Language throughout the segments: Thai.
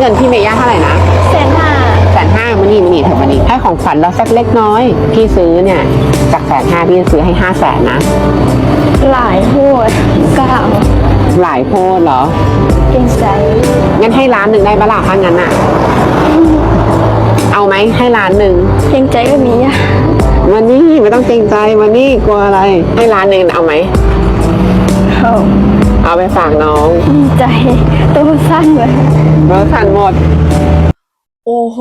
เงินพี่เมย่าเท่าไหร่นะแสนห้าแสนห้ามานี่มานี่เถอะมานี่ให้ของขวัญเราสักเล็กน้อย พี่ซื้อเนี่ยจากแสนห้าพี่จะซื้อให้ห้าแสนนะ หลายโหดเก้าหลายโพดเหรอ เก่งใจงั้นให้ล้านหนึ่งได้ปะล่ะถ้างั้นอะเอาไหมให้ล้านหนึ่งเก่งใจก็มีอะวันนี้ไม่ต้องเกรงใจวันนี้กลัวอะไร ให้ล้านหนึ่งเอาไหม เอา เอาไปฝากน้องดีใจตัวสั้นเลยรถทันหมด โอ้โห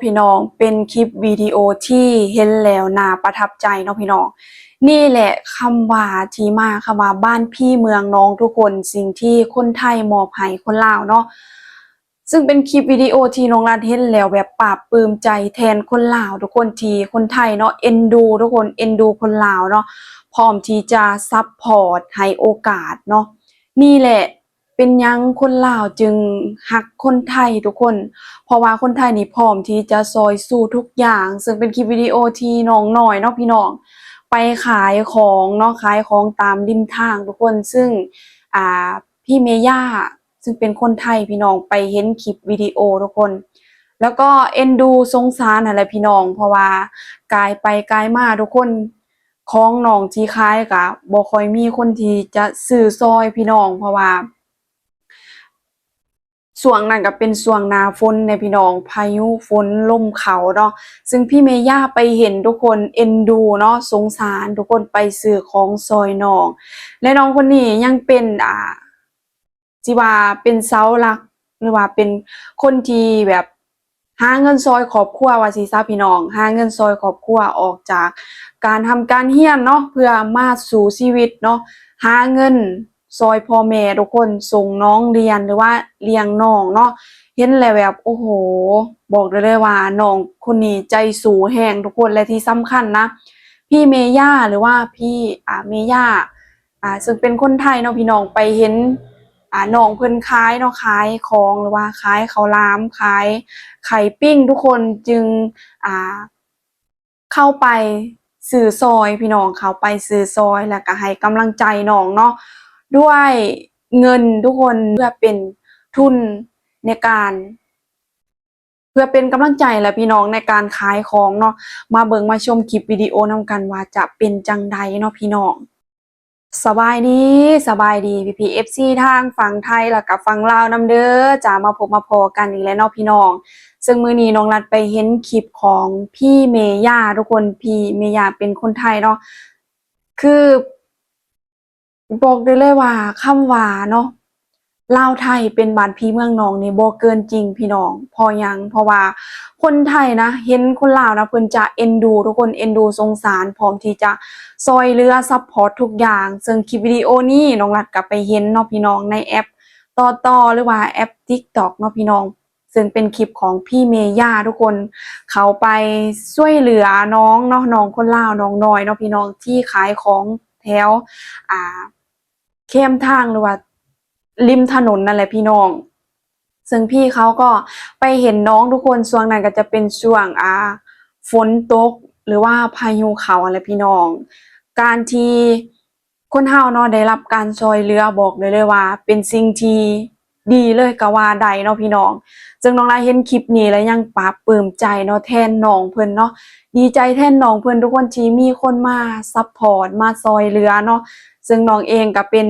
พี่น้องเป็นคลิปวิดีโอที่เห็นแล้วน่าประทับใจเนาะพี่น้อง นี่แหละคำว่าที่มาคำว่าบ้านพี่เมืองน้องทุกคนสิ่งที่คนไทยมอบให้คนลาวเนาะซึ่งเป็นคลิปวิดีโอที่น้องรัดเห็นแล้วแบบปราบปลื้มใจแทนคนลาวทุกคนที่คนไทยเนาะเอ็นดู ทุกคนเอ็นดูคนลาวเนาะพร้อมที่จะซัพพอร์ตให้โอกาสเนาะ นี่แหละเป็นยังคนลาวจึงฮักคนไทยทุกคน เพราะว่าคนไทยนี่พร้อมที่จะซอยสู้ทุกอย่าง ซึ่งเป็นคลิปวิดีโอที่น้องหน่อยเนาะพี่น้อง ไปขายของเนาะขายของตามริมทางทุกคนซึ่งอ่าพี่เมย่าซึ่งเป็นคนไทยพี่น้องไปเห็นคลิปวิดีโอทุกคน แล้วก็เอ็นดูสงสารอะไรพี่น้อง เพราะว่ากายไปกายมาทุกคน ของน้องที่ขายกะบ่ค่อยมีคนที่จะซื้อซอยพี่น้องเพราะว่าส่วงนั้นก็เป็นส่วงนาฝนในพี่น้องพายุฝนลมเขาเนาะซึ่งพี่เมย่าไปเห็นทุกคนเอ็นดูเนาะสงสารทุกคนไปซื้อของซอยน้อง และน้องคนนี้ยังเป็นอ่าจีว่าเป็นเสาหลักหรือว่าเป็นคนที่แบบ หาเงินซอยครอบครัวว่าสิซาพี่น้องหาเงินซอยครอบครัวออกจากการทำการเฮียนเนาะเพื่อมาสู่ชีวิตเนาะหาเงินซอยพ่อแม่ทุกคนส่งน้องเรียนหรือว่าเลี้ยงน้องเนาะเห็นแล้วแบบโอ้โห บอกได้เลยว่าน้องคนนี้ใจสูงแหงทุกคนและที่สำคัญนะ พี่เมย่าหรือว่าพี่อ่าเมย่าอ่าซึ่งเป็นคนไทยเนาะพี่น้องไปเห็น อ่าน้องเพิ่นขายเนาะขายของหรือว่าขายข้าวหลามขายไข่ปิ้งทุกคนจึงอ่าเข้าไปสื่อซอยพี่น้องเข้าไปสื่อซอยแล้วก็ให้กำลังใจน้องเนาะด้วยเงินทุกคนเพื่อเป็นทุนในการเพื่อเป็นกำลังใจและพี่น้องในการขายของเนาะมาเบิงมาชมคลิปวิดีโอนำกันว่าจะเป็นจังใดเนาะพี่น้อง สบายดีสบายดีพี่พีเอฟซีทางฝั่งไทยแล้วกับฝั่งลาวนำเด้อจะมาพบมาพอกันอีกแล้วเนาะพี่น้อง ซึ่งมือนี้น้องรัดไปเห็นคลิปของพี่เมย่าทุกคนพี่เมย่าเป็นคนไทยเนาะคือ บอกได้เลยว่าคำว่าเนาะ ลาวไทยเป็นบ้านพี่เมืองน้องนี่บ่เกินจริงพี่น้อง พอยังเพราะว่าคนไทยนะ เห็นคนลาวนะเพิ่นจะเอ็นดู ทุกคนเอ็นดูสงสารพร้อมที่จะซอยเรือซัพพอร์ตทุกอย่าง ซึ่งคลิปวิดีโอนี้น้องรัดกลับไปเห็นเนาะพี่น้องในแอปต่อต่อหรือว่าแอป TikTok เนาะพี่น้อง ซึ่งเป็นคลิปของพี่เมย่าทุกคน เขาไปช่วยเหลือน้องเนาะน้องคนลาวน้องน้อยเนาะพี่น้องที่ขายของแถวอ่าเข้มทางหรือว่า ริมถนนนั่นแหละพี่น้อง ซึ่งพี่เขาก็ไปเห็นน้องทุกคนช่วงนั้นก็จะเป็นช่วงอ่าฝนตกหรือว่าพายุเขาอะไรพี่น้อง การที่คนเฮาเนาะได้รับการช่วยเหลือบอกเลยเลยว่า เป็นสิ่งที่ดีเลยก็ว่าใดเนาะพี่น้องซึ่งน้องลายเห็นคลิปนี้แล้วยังปลาบปลื้มใจเนาะแทนน้องเพิ่นเนาะดีใจแทนน้องเพิ่นทุกคนที่มีคนมาซัพพอร์ตมาซอยเหลือเนาะซึ่งน้องเองก็เป็น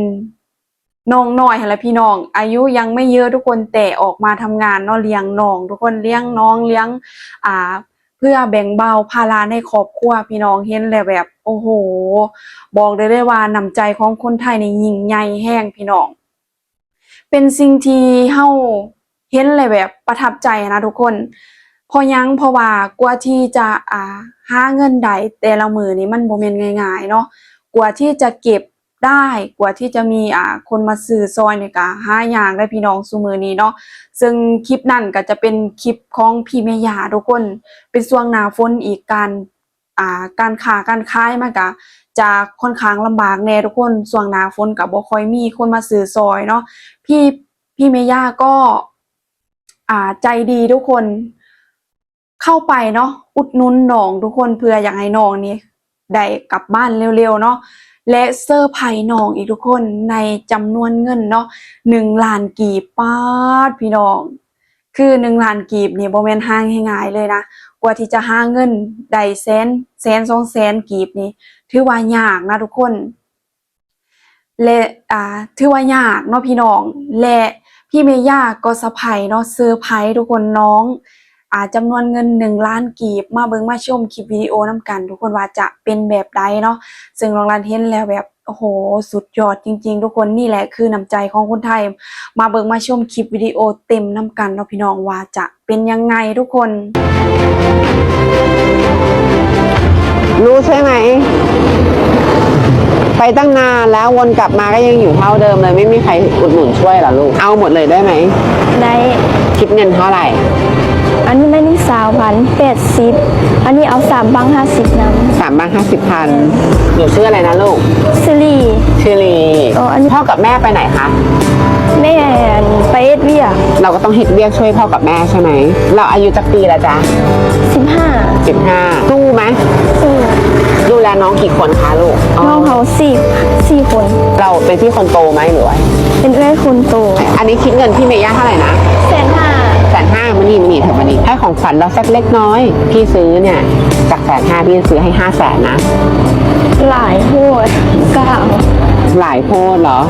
น้องน้อยหั่นแหละพี่น้อง อายุยังไม่เยอะทุกคนแต่ออกมาทำงานเนาะเลี้ยงน้อง ทุกคนเลี้ยงน้องเลี้ยงอ่าเพื่อแบ่งเบาภาระในครอบครัวพี่น้องเห็นแล้วแบบ โอ้โห บอกได้เลยว่าน้ำใจของคนไทยในยิ่งใหญ่แห้งพี่น้อง เป็นสิ่งที่เฮาเห็นเลยแบบประทับใจนะทุกคนพอยังเพราะว่ากว่าที่จะอ่าหาเงินได้แต่ละมือนี้มันบ่แม่นง่ายๆเนาะกว่าที่จะเก็บ ได้กว่าที่จะมีอ่าคนมาซื้อซอยเนี่ยก็หาอย่างได้พี่น้องซุมือนี้เนาะซึ่งคลิปนั่นก็จะเป็นคลิปของพี่แม่ยาทุกคน เป็นช่วงหนาฝนอีกการอ่าการค้าการขายมันก็จะค่อนข้างลำบากแน่ทุกคนช่วงหนาฝนก็บ่ค่อยมีคนมาซื้อซอยเนาะพี่พี่เมย่าก็อ่าใจดีทุกคนเข้าไปเนาะอุดนุนน้องทุกคนเพื่ออยากให้น้องนี่ได้กลับบ้านเร็วๆเนาะ และเซอร์ไพรส์น้องอีกทุกคนในจำนวนเงินเนาะหนึ่งล้านกีบป้าดพี่น้อง คือหนึ่งล้านกีบนี่บ่แมนหางง่ายเลยนะ กว่าที่จะหาเงินได้แสนแสนสองแสนกีบนี่ถือว่ายากนะทุกคนและอ่าถือว่ายากเนาะพี่น้อง และพี่เมย่าก็สะพายเนาะเซอร์ไพรส์ทุกคนน้อง อ่าจำนวนเงินหนึ่งล้านกีบ มาเบิ่งมาชมคลิปวิดีโอน้ำกัน ทุกคนว่าจะเป็นแบบใดเนาะซึ่งน้องรันเห็นแล้วแบบโอ้โห สุดยอดจริง ๆ ทุกคนนี่แหละคือน้ำใจของคนไทย มาเบิ่งมาชมคลิปวิดีโอเต็มน้ำกันเนาะพี่น้องว่าจะเป็นยังไงทุกคน รู้ใช่ไหม ไปตั้งนานแล้ววนกลับมาก็ยังอยู่เท่าเดิมเลย ไม่มีใครอุดหนุนช่วยเหรอลูก เอาหมดเลยได้ไหม ได้ คิดเงินเท่าไหร่ อันนี้ไม่นี่สาวพันแปดสิบอันนี้เอาสามบังห้าสิบนสามบาทห้าสิบพันหนูชื่ออะไรนะลูกำซิลี่ชื่อลีอ๋ออันนี้พ่อกับแม่ไปไหนคะ แม่ไปเอ็ดเวียเราก็ต้องเฮ็ดเวียกช่วยพ่อกับแม่ใช่ไหม เราอายุจักปีละจ๊ะสิบห้าสิบห้าสู้ไหมสู้ดูแลน้องกี่คนคะลูกน้องเขาสี่สี่คน เราเป็นพี่คนโตไหมหรือว่าเป็นเอื้อยคนโตอันนี้คิดเงินพี่เมย่าเท่าไหร่นะ แสนห้า แสนห้ามันนี่มันนี่เถอะมันนี่ให้ของขวัญเราสักเล็กน้อย พี่ซื้อเนี่ยจากแสนห้าพี่ซื้อให้ห้าแสนนะ หลายโหดเก้าหลายโพดเหรอ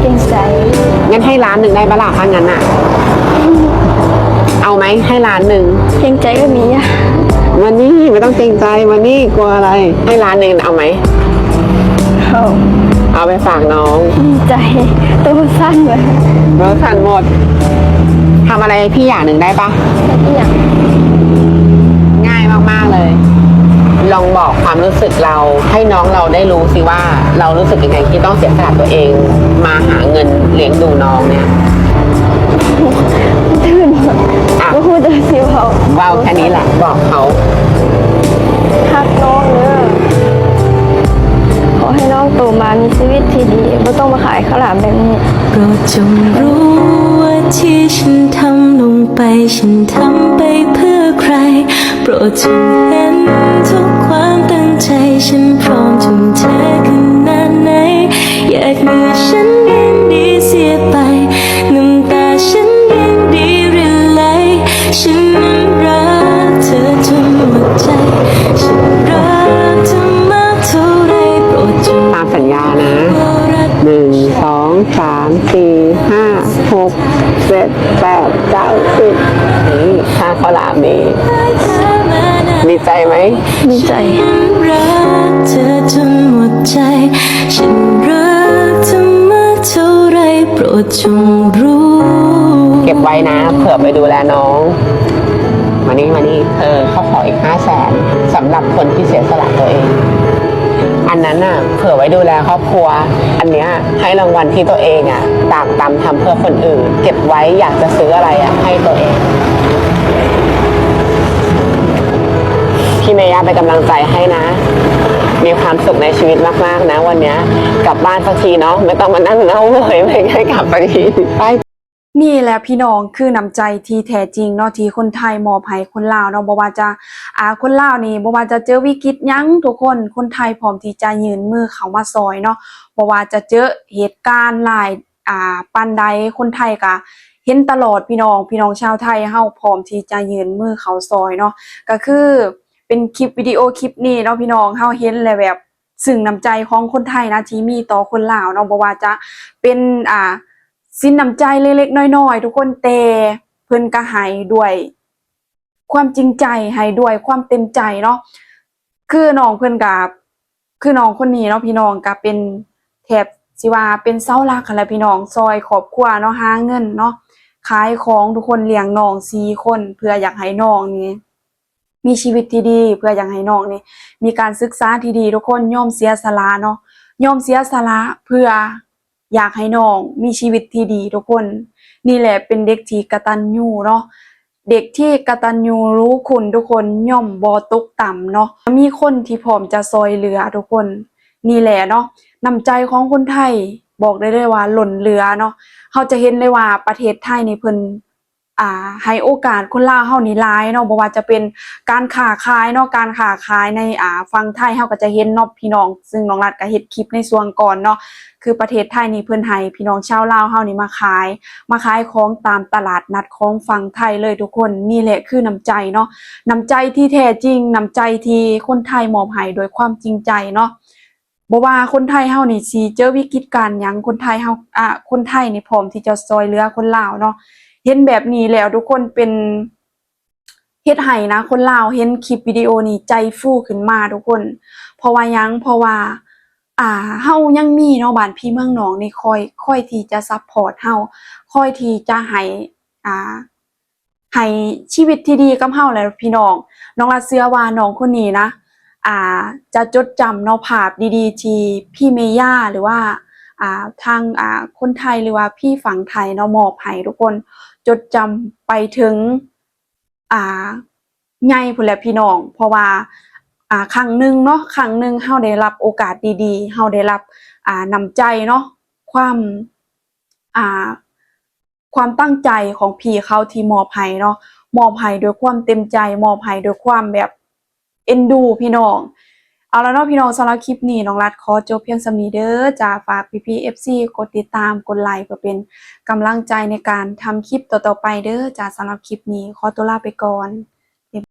เก่งใจงั้นให้ล้านหนึ่งได้ปะล่ะถ้างั้นอะเอาไหมให้ล้านหนึ่งเก่งใจก็มีอะวันนี้ไม่ต้องเกรงใจวันนี้กลัวอะไร ให้ล้านหนึ่งเอาไหม เขาเอาไปฝากน้อง ดีใจตัวสั้นเลย รถสันหมด ทำอะไรให้พี่อย่างหนึ่งได้ปะอย่างง่ายมากๆเลย ลองบอกความรู้สึกเราให้น้องเราได้รู้สิว่าเรารู้สึกยังไงที่ต้องเสียสละตัวเองมาหาเงินเลี้ยงดูน้องเนี่ยตื่นอะก็พูดจะสิเขาเบาแค่นี้แหละบอกเขาทักน้องเนอะขอให้น้องโตมามีชีวิตที่ดีไม่ต้องมาขายข้าวหลามแบบนี้โปรดจงรู้ว่า ที่ฉันทำลงไป ฉันทำไปเพื่อใคร โปรดจงเห็นทุกความตั้งใจ ฉันพร้อมทุ่มเทขนาดไหนอยากมีฉัน ข้าวหลามนี้ ดีใจไหมดีใจรักเธอจนหมดใจฉันรักเธอมากเท่าไรโปรดจงรู้ เก็บไว้นะ เผื่อไปดูแลน้องมานี่มานี่เออเขาขออีกห้าแสนสำหรับคนที่เสียสละตัวเอง อันนั้นน่ะเผื่อไว้ดูแลครอบครัว อันเนี้ยให้รางวัลที่ตัวเองอะตามตามทำเพื่อคนอื่น เก็บไว้อยากจะซื้ออะไรอะให้ตัวเอง พี่เมย่าเป็นกำลังใจให้นะ มีความสุขในชีวิตมากๆนะ วันเนี้ยกลับบ้านสักทีเนาะไม่ต้องมานั่งเน่าเลยไม่ให้กลับสักทีไปนี่แหละพี่น้องคือน้ำใจที่แท้จริงเนาะที่คนไทยมอบให้คนลาวเนาะบ่ว่าจะอ่าคนลาวนี่บ่ว่าจะเจอวิกฤตหยังทุกคนคนไทยพร้อมที่จะยืนมือเข้ามาซอยเนาะบ่ว่าจะเจอเหตุการณ์หลายอ่าปานใดคนไทยก็เห็นตลอดพี่น้องพี่น้องชาวไทยเฮาพร้อมที่จะยืนมือเข้าซอยเนาะก็คือ เป็นคลิปวิดีโอคลิปนี้เนาะพี่น้องเฮาเห็นแล้วแบบซึ่งน้ำใจของคนไทยนะที่มีต่อคนลาวเนาะบ่ว่าจะเป็นอ่าสินน้ำใจเล็กๆน้อยๆ ทุกคนแต่เพิ่นก็ให้ด้วย ความจริงใจให้ด้วยความเต็มใจเนาะคือน้องเพิ่นกับคือน้องคนนี้เนาะพี่น้องก็เป็นแถบสิว่าเป็นเสาหลักอะไรพี่น้องซอยครอบครัวเนาะหาเงินเนาะขายของทุกคนเลี้ยงน้องสี่คนเพื่ออยากให้น้องนี่ มีชีวิตที่ดีเพื่ออยากให้น้องนี่มีการศึกษาที่ดีทุกคนย่อมเสียสละเนาะย่อมเสียสละเพื่ออยากให้น้องมีชีวิตที่ดีทุกคน นี่แหละเป็นเด็กที่กตัญญูเนาะเด็กที่กตัญญูรู้คุณทุกคนย่อมบ่ตกต่ำเนาะมีคนที่พร้อมจะซอยเหลือทุกคน นี่แหละเนาะน้ำใจของคนไทยบอกได้เลยว่าหล่นเหลือเนาะเขาจะเห็นเลยว่าประเทศไทยนี่เพิ่น อ่าให้โอกาสคนลาวเฮานี่หลายเนาะบ่ว่าจะเป็นการค้าขายเนาะการค้าขายในอ่าฝั่งไทยเฮาก็จะเห็นเนาะพี่น้อง ซึ่งน้องรัฐก็เฮ็ดคลิปในส่วนก่อนเนาะคือประเทศไทยนี่เพิ่นให้พี่น้องชาวลาวเฮานี่มาขาย มาขายของตามตลาดนัดของฝั่งไทยเลยทุกคนนี่แหละคือน้ำใจเนาะน้ำใจที่แท้จริงน้ำใจที่คนไทยมอบให้โดยความจริงใจเนาะบ่ว่าคนไทยเฮานี่สิเจอวิกฤตการหยังคนไทยเฮาอะคนไทยนี่พร้อมที่จะช่วยเหลือคนลาวเนาะ เห็นแบบนี้แล้วทุกคนเป็นเฮ็ดให้นะ คนลาวเห็นคลิปวิดีโอนี้ใจฟูขึ้นมาทุกคน เพราะว่ายังเพราะว่า อ่าเฮายังมีเนาะบ้านพี่เมืองหนองนี่คอยคอยที่จะซัพพอร์ตเฮาคอยที่จะให้อ่าให้ชีวิตที่ดีกับเฮาแหละพี่น้อง น้องรัดเสื้อว่าน้องคนนี้นะ อ่าจะจดจำเนาะภาพดีๆที่พี่เมย่าหรือว่า ทางคนไทยหรือว่าพี่ฝั่งไทยเนาะมอบให้ทุกคนจดจำไปถึงอ่าใหญ่พุ่นแหละพี่น้อง เพราะว่าครั้งหนึ่งเนาะครั้งหนึ่งเฮาได้รับโอกาสดีๆเฮาได้รับอ่านำใจเนาะความความตั้งใจของพี่เขาที่มอบให้เนาะมอบให้ด้วยความเต็มใจมอบให้ด้วยความแบบเอ็นดูพี่น้อง เอาแล้วเนาะพี่น้องสำหรับคลิปนี้น้องรัดขอจบเพียงสำนีเด้อจะฝากพี่พีเอฟซีกดติดตามกดไลค์เพื่อเป็นกำลังใจในการทำคลิปต่อๆไปเด้อจะสำหรับคลิปนี้ขอตัวลาไปก่อน